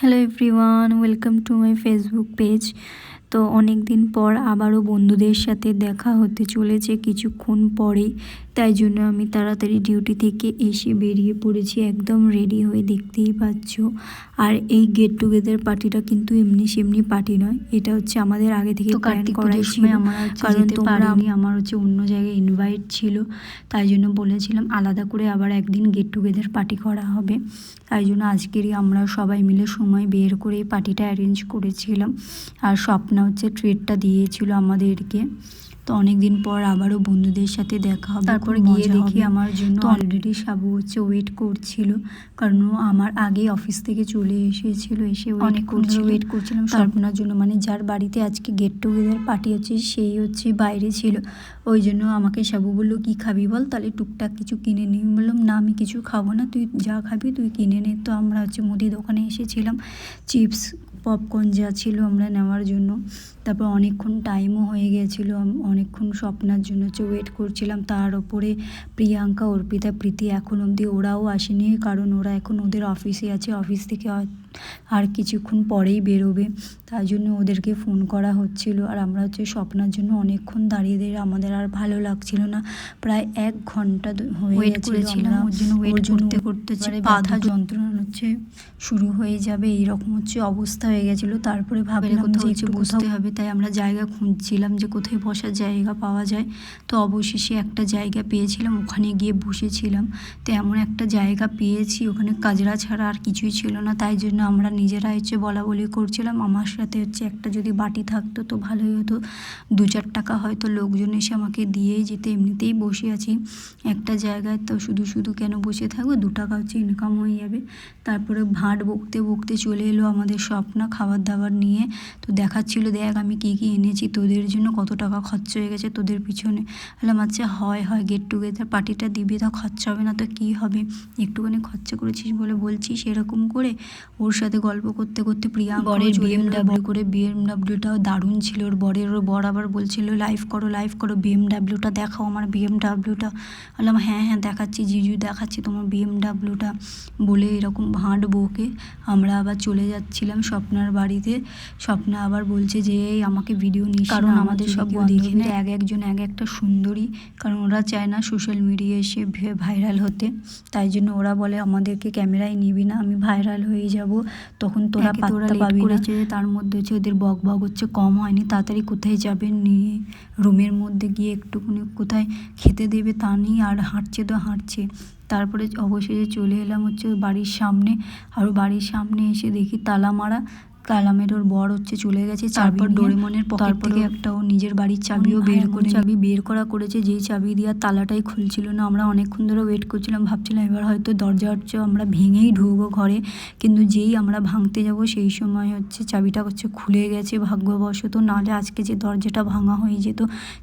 Hello everyone welcome to my Facebook page তো অনেক দিন পর আবারও বন্ধুদের সাথে দেখা হতে চলেছে, কিছুক্ষণ পরেই। তাই জন্য আমি তাড়াতাড়ি ডিউটি থেকে এসে বেরিয়ে পড়েছি। একদম রেডি হয়ে দেখতেই পাচ্ছ। আর এই গেট টুগেদার পার্টিটা কিন্তু এমনি সেমনি পার্টি নয়। এটা হচ্ছে আমাদের আগে থেকে প্ল্যান করাই ছিল। আমার হচ্ছে কারণ তোমরা আমার হচ্ছে অন্য জায়গায় ইনভাইট ছিল। তাই জন্য বলেছিলাম আলাদা করে আবার একদিন গেট টুগেদার পার্টি করা হবে। তাই জন্য আজকেরই আমরা সবাই মিলে সময় বের করে এই পার্টিটা অ্যারেঞ্জ করেছিলাম। আর স্বপ্না হচ্ছে ট্রিটটা দিয়েছিল আমাদেরকে। তো অনেক দিন পর আবারও বন্ধুদের সাথে দেখা হবে। তারপর গিয়ে দেখি আমার জন্য অলরেডি সাবু হচ্ছে ওয়েট করছিল। কারণ আমার আগে অফিস থেকে চলে এসেছিল এসে ওয়েট অনেকক্ষণ ধরে wait করছিলাম স্বপ্নার জন্য মানে যার বাড়িতে আজকে গেট টুগেদার পার্টি হচ্ছে সেই হচ্ছে বাইরে ছিল। ওই জন্য আমাকে সাবু বলল কি খাবি বল? তাহলে টুকটাক কিছু কিনে নিই। বললাম না আমি কিছু খাব না তুই যা খাবি তুই কিনে নে। তো আমরা হচ্ছে মুদি দোকানে এসেছিলাম। চিপস পপকর্ন যা ছিল আমরা নেওয়ার জন্য। তারপর অনেকক্ষণ টাইমও হয়ে গিয়েছিল আম- অনেকক্ষণ স্বপ্নার জন্য হচ্ছে ওয়েট করছিলাম। তার ওপরে প্রিয়াঙ্কা অর্পিতা প্রীতি এখন অবধি ওরাও আসেনি কারণ ওরা এখন ওদের অফিসে আছে। অফিস থেকে আর- কিছুক্ষণ পরেই বেরোবে। তাই জন্য ওদেরকে ফোন করা হচ্ছিল। আর আমরা হচ্ছে স্বপ্নার জন্য অনেকক্ষণ দাঁড়িয়ে দাঁড়িয়ে আমাদের আর ভালো লাগছিল না। প্রায় এক ঘণ্টা হয়ে Wait গেছিল। করেছিলাম, আমরা ওর জন্য ওর করতে করতে দুটো- যন্ত্রণা হচ্ছে শুরু হয়ে যাবে। এইরকম হচ্ছে অবস্থা হয়ে গেছিল। তারপরে ভাবলাম কোথাও একটু বসতে হবে তাই আমরা জায়গা খুঁজছিলাম যে কোথায় বসার জায়গা পাওয়া যায়। তো অবশেষে একটা জায়গা পেয়েছিলাম, ওখানে গিয়ে বসেছিলাম। তো এমন একটা জায়গা পেয়েছি, ওখানে কাজরা ছাড়া আর কিছুই ছিল না। তাই জন্য আমরা নিজেরা হচ্ছে বলা বলি করছিলাম। আমার সাথে হচ্ছে একটা যদি বাটি থাকতো তো ভালোই হতো। দু চার টাকা হয়তো লোকজন এসে আমাকে দিয়েই যেতে, এমনিতেই বসে আছি। একটা জায়গায় তো শুধু শুধু কেন বসে থাকব? দু টাকা হচ্ছে ইনকাম হয়ে যাবে। তারপরে ভাঁট বকতে বকতে চলে এলো আমাদের স্বপ্না খাবার দাবার নিয়ে। তো দেখাচ্ছিল, দেখ আমি কী কী এনেছি, তোদের জন্য কত টাকা খরচ হয়ে গেছে, তোদের পিছনে। বললাম আচ্ছা হয় হয়। গেট টুগেদার পার্টিটা দিবি তা খরচা হবে না তো কী হবে? একটুখানি খরচা করেছিস বলে বলছিস এরকম করে ওর সাথে গল্প করতে করতে প্রিয়া বরের বিএমডাব্লিউ করে বিএমডাব্লিউটাও দারুণ ছিল। ওর বরের ওর বর আবার বলছিল লাইভ করো লাইভ করো বিএমডাব্লিউটা দেখাও আমার বিএমডাব্লিউটা বললাম হ্যাঁ হ্যাঁ দেখাচ্ছি জিজু দেখাচ্ছি তোমার বিএমডাব্লিউটা বলে এরকম ভাঁট বউকে আমরা আবার চলে যাচ্ছিলাম স্বপ্নার বাড়িতে। স্বপ্না আবার বলছে যে এই আমাকে ভিডিও নিস কারণ আমাদের সব সব দেখে না। এক একজন এক একটা সুন্দরী। কারণ ওরা চায় না সোশ্যাল মিডিয়া এসে ভাইরাল হতে। তাই জন্য ওরা বলে আমাদেরকে ক্যামেরায় নিবি না আমি ভাইরাল হয়ে যাব। তখন তোরা পাত্তা পাবি করেছে, তার মধ্যে হচ্ছে ওদের বক বক হচ্ছে কম হয়নি তাড়াতাড়ি কোথায় যাবে নিয়ে রুমের মধ্যে গিয়ে একটুখানি কোথায় খেতে দেবে তা নেই আর হাঁটছে তো হাঁটছে। তারপরে অবশেষে চলে এলাম হচ্ছে বাড়ির সামনে। আর বাড়ির সামনে এসে দেখি তালা মারা। কালামের ওর বর হচ্ছে চলে গেছে তারপর ডোরেমনের পকেট থেকে একটা ও নিজের বাড়ির চাবিও বের করে চাবি বের করা করেছে যেই চাবি দিয়ে তালাটাই খুলছিল না। আমরা অনেকক্ষণ ধরে ওয়েট করছিলাম ভাবছিলাম এবার হয়তো দরজা হচ্ছে আমরা ভেঙেই ঢুকবো ঘরে। কিন্তু যেই আমরা ভাঙতে যাব সেই সময় হচ্ছে চাবিটা হচ্ছে খুলে গেছে ভাগ্যবশত। নাহলে আজকে যে দরজাটা ভাঙা হয়ে যেত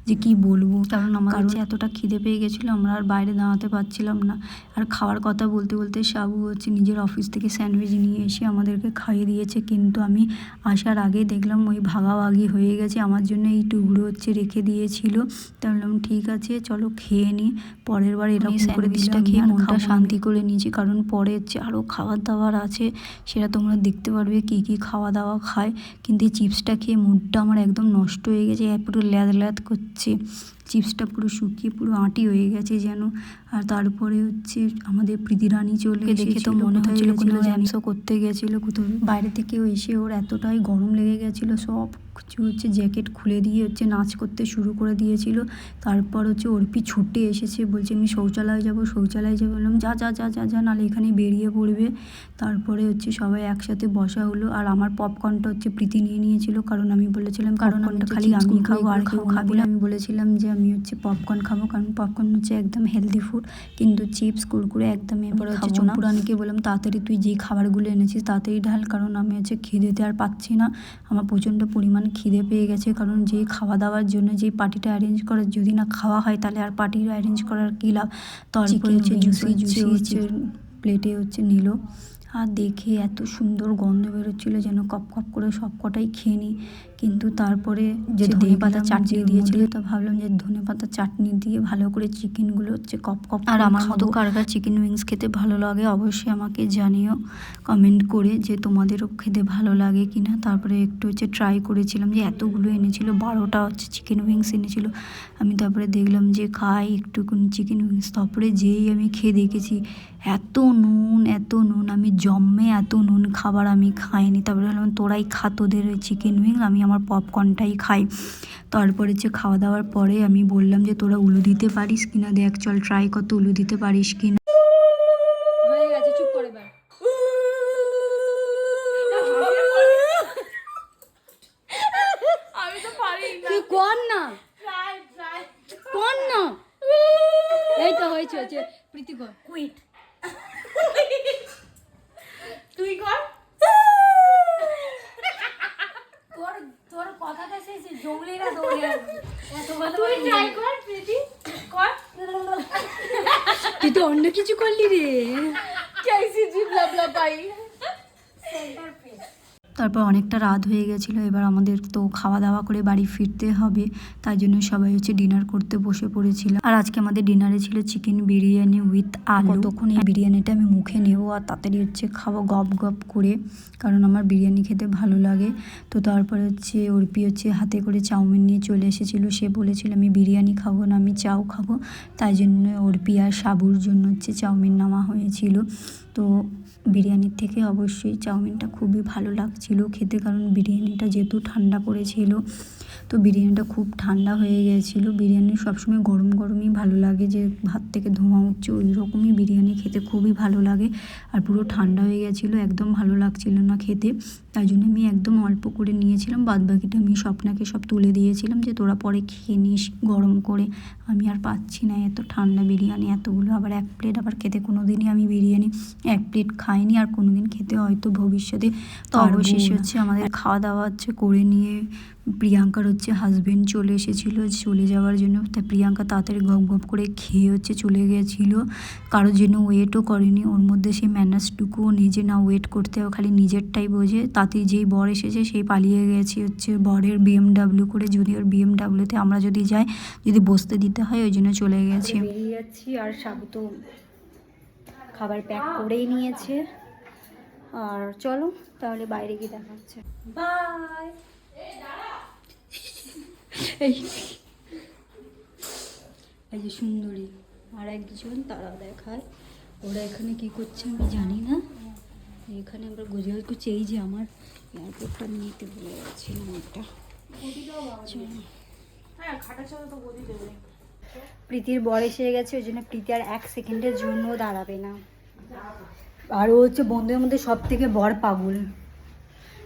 যে কি বলব? কারণ আমার কাছে এতটা খিদে পেয়ে গেছিল আমরা আর বাইরে দাঁড়াতে পারছিলাম না। আর খাওয়ার কথা বলতে বলতে সাবু হচ্ছে নিজের অফিস থেকে স্যান্ডউইচ নিয়ে এসে আমাদেরকে খাইয়ে দিয়েছে কিন্তু আমি আসার আগে দেখলাম ওই ভাগাভাগি হয়ে গেছে আমার জন্য এই টুকরো হচ্ছে রেখে দিয়েছিল। তা বললাম ঠিক আছে চলো খেয়ে নিই পরের বার এরকম করে স্যান্ডউইচটা খেয়ে মনটা শান্তি করে নিয়েছি কারণ পরে হচ্ছে আরও খাবার দাবার আছে সেটা তোমরা দেখতে পারবে কী কী খাওয়া দাওয়া খায়। কিন্তু এই চিপসটা খেয়ে মুডটা আমার একদম নষ্ট হয়ে গেছে পুরো ল্যাদ ল্যাদ করছে। চিপসটা পুরো শুকিয়ে পুরো আঁটি হয়ে গেছে যেন। আর তারপরে হচ্ছে আমাদের প্রীতিরানী চলে দেখে তো মনে হচ্ছিল কোনো গেছিল র্যামসও করতে গেছিল কোথাও বাইরে থেকেও এসে ওর এতটাই গরম লেগে গেছিল সব হচ্ছে জ্যাকেট খুলে দিয়ে হচ্ছে নাচ করতে শুরু করে দিয়েছিল। তারপর হচ্ছে অর্পি ছুটে এসেছে বলছে আমি শৌচালয়ে যাব শৌচালয়ে যাব। বললাম যা যা যা যা যা নাহলে এখানে বেরিয়ে পড়বে। তারপরে হচ্ছে সবাই একসাথে বসা হলো। আর আমার পপকর্নটা হচ্ছে প্রীতি নিয়ে নিয়েছিল কারণ আমি বলেছিলাম কারণ আমি খালি আমি খাব আর কেউ খাব না আমি বলেছিলাম যে আমি হচ্ছে পপকর্ন খাব কারণ পপকর্ন হচ্ছে একদম হেলদি ফুড কিন্তু চিপস কুরকুরে একদমই আমি এরপরে হচ্ছে চম্পুরানিকে বললাম তাড়াতাড়ি তুই যেই খাবারগুলো এনেছিস তাড়াতাড়ি ঢাল কারণ আমি হচ্ছে খিদেতে আর পাচ্ছি না। আমার প্রচণ্ড পরিমাণ খিদে পেয়ে গেছে। কারণ যে খাওয়া দাওয়ার জন্য যে পার্টিটা অ্যারেঞ্জ করে যদি না খাওয়া হয় তাহলে আর পার্টি অ্যারেঞ্জ করার কী লাভ? তারপরে হচ্ছে জুসি জুসি হচ্ছে প্লেটে হচ্ছে নিল। আর দেখে এত সুন্দর গন্ধ বেরোচ্ছিলো যেন কপ কপ করে সব কটাই খেয়ে নিই। কিন্তু তারপরে যে ধনে পাতা চাটনি দিয়েছিল তো ভাবলাম যে ধনে পাতা চাটনি দিয়ে ভালো করে চিকেনগুলো হচ্ছে কপ কপ আর আমার মতো। কার কার চিকেন উইংস খেতে ভালো লাগে অবশ্যই আমাকে জানিও কমেন্ট করে যে তোমাদেরও খেতে ভালো লাগে কিনা। তারপরে একটু হচ্ছে ট্রাই করেছিলাম যে এতগুলো এনেছিল বারোটা হচ্ছে চিকেন উইংস এনেছিল। আমি তারপরে দেখলাম যে খাই একটুখানি চিকেন উইংস তারপরে যেই আমি খেয়ে দেখেছি এত নুন এত নুন আমি জম্মে এত নুন খাবার আমি খাইনি। তারপরে বললাম তোরাই খা তোদের চিকেন উইংস আমি আমার পপকর্নটাই খাই। তারপরে হচ্ছে খাওয়া দাওয়ার পরে আমি বললাম যে, তোরা উলু দিতে পারিস কিনা? দেখ, চল ট্রাই কত উলু দিতে পারিস কিনা? হয়ে গেছে চুপ করে এবার আমি তো পারি না তুই কর না ট্রাই ট্রাই কর না এই তো হয়েছে হয়েছে প্রীতি কর কুইট তুই কর তোর তোর কথাটা দৌড়ে না দৌড়ে এত ভালো তুই ট্রাই কর প্রীতি কর। তুই তো অন্য কিছু করলি রে। কেসি জিপ লাভ ব্লা পাই তারপর অনেকটা রাত হয়ে গেছিল, এবার আমাদের তো খাওয়া দাওয়া করে বাড়ি ফিরতে হবে, তাই জন্য সবাই হচ্ছে ডিনার করতে বসে পড়েছিলাম। আর আজকে আমাদের ডিনারে ছিল চিকেন বিরিয়ানি উইথ আলু। তখন এই বিরিয়ানিটা আমি মুখে নেব আর তাড়াতাড়ি হচ্ছে খাব গপ গপ করে, কারণ আমার বিরিয়ানি খেতে ভালো লাগে। তো তারপরে হচ্ছে অর্পি হচ্ছে হাতে করে চাউমিন নিয়ে চলে এসেছিল, সে বলেছিল আমি বিরিয়ানি খাব না, আমি চাও খাব। তাই জন্য অর্পি আর সাবুর জন্য হচ্ছে চাউমিন নেওয়া হয়েছিল। তো বিরিয়ানির থেকে অবশ্যই চাউমিনটা খুবই ভালো লাগছিল খেতে, কারণ বিরিয়ানিটা যেহেতু ঠান্ডা পড়েছিল, তো বিরিয়ানিটা খুব ঠান্ডা হয়ে গিয়েছিল বিরিয়ানি সবসময় গরম গরমই ভালো লাগে, যে ভাত থেকে ধোঁয়া উঠছে ওই রকমই বিরিয়ানি খেতে খুবই ভালো লাগে, আর পুরো ঠান্ডা হয়ে গেছিল, একদম ভালো লাগছিল না খেতে। তাই জন্য আমি একদম অল্প করে নিয়েছিলাম। বাদ বাকিটা আমি স্বপ্নাকে সব তুলে দিয়েছিলাম যে তোরা পরে খেয়ে নিস গরম করে। আমি আর পাচ্ছি না এত ঠান্ডা বিরিয়ানি। এতগুলো আবার এক প্লেট আবার খেতে কোনো দিনই আমি বিরিয়ানি এক প্লেট খাইনি। আর কোনো দিন খেতে হয়তো ভবিষ্যতে তো অবশেষে হচ্ছে আমাদের খাওয়া দাওয়া হচ্ছে করে নিয়ে প্রিয়াঙ্কার হচ্ছে হাজবেন্ড চলে এসেছিল। চলে যাওয়ার জন্য তাই প্রিয়াঙ্কা তাড়াতাড়ি গপ গপ করে খেয়ে হচ্ছে চলে গিয়েছিল কারোর জন্য ওয়েটও করেনি। ওর মধ্যে সেই ম্যানার্সটুকুও নিজে না ওয়েট করতে খালি নিজেরটাই বোঝে। তাতে যেই বর এসেছে সেই পালিয়ে গেছে হচ্ছে বরের বিএমডাব্লিউ করে যদি ওর বিএমডাব্লিউতে আমরা যদি যাই যদি বসতে দিতে হয় ওই জন্য চলে গেছে। বেরিয়ে যাচ্ছি আর সাবু তো খাবার প্যাক করেই নিয়েছে। আর চলো তাহলে বাইরে গিয়ে দেখা হচ্ছে। বাই এই এই যে সুন্দরী আর একজন তারা দেখায়। ওরা এখানে কি করছে আমি জানি না। এখানে আমরা গুজরাট করছি এই যে আমার এয়ারপোর্টটা নিতে ভুলে গেছিলাম এটা চলো। হ্যাঁ খাটার সাথে তো গদি দেবে। প্রীতির বর এসে গেছে ওই জন্য প্রীতি আর এক সেকেন্ডের জন্য দাঁড়াবে না। আর ও হচ্ছে বন্ধুদের মধ্যে সব থেকে বর পাগল।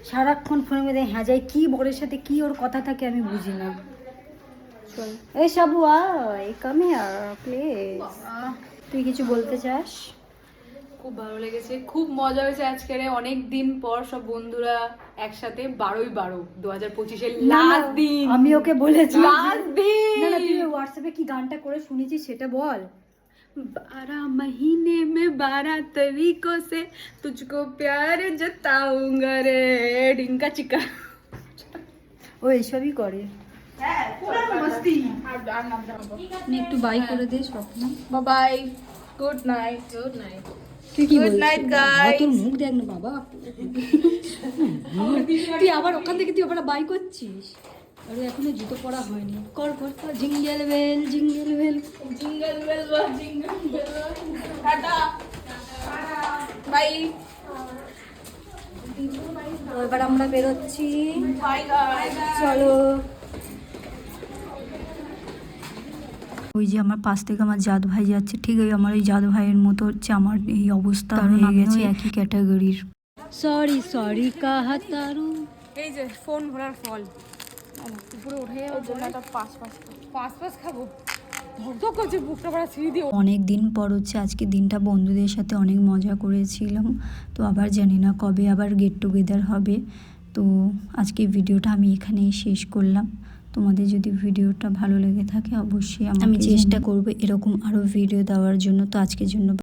সারাক্ষণ ফোনের মধ্যে হ্যাঁ যাই কি বরের সাথে কি ওর কথা থাকে আমি বুঝি না। চল। এই সাবু আয় কাম হিয়ার প্লিজ তুই কিছু বলতে চাস? খুব ভালো লেগেছে খুব মজা হয়েছে আজকের অনেক দিন পর সব বন্ধুরা একসাথে বারোই বারো দু হাজার পঁচিশের না, লাস্ট দিন আমি ওকে বলেছি লাস্ট দিন না না তুই হোয়াটসঅ্যাপে কি গানটা করে শুনেছিস সেটা বল बारह महीने में बारह तरीकों से तुझको प्यार जताऊंगा रे डिंका चिका ও এইসবই করে मस्ती আমি একটু বাই করে দে স্বপ্ন bye bye good night good night তুই কি মুখ বাবা। তুই আবার ওখান থেকে তুই বাই করছিস? আরে এখনও জুতো পরা হয়নি। কর জিঙ্গেল বাই এবার আমরা বেরোচ্ছি। চলো। ওই যে আমার পাশ থেকে আমার জাত ভাই যাচ্ছে ঠিক ওই আমার ওই জাত ভাইয়ের মতো হচ্ছে আমার এই অবস্থা হয়ে গেছে। একই ক্যাটাগরির সরি সরি কাহা তারু এই যে ফোন ভরার ফল। উপরে উঠে পাঁচ পাঁচ পাঁচ পাঁচ খাব? অনেক দিন পর হচ্ছে আজকে দিনটা বন্ধুদের সাথে অনেক মজা করেছিলাম। তো আবার জানি না কবে আবার গেট টুগেদার হবে। তো আজকে ভিডিওটা আমি এখানেই শেষ করলাম। তোমাদের যদি ভিডিওটা ভালো লেগে থাকে অবশ্যই আমি চেষ্টা করব এরকম আরও ভিডিও দেওয়ার জন্য। তো আজকের জন্য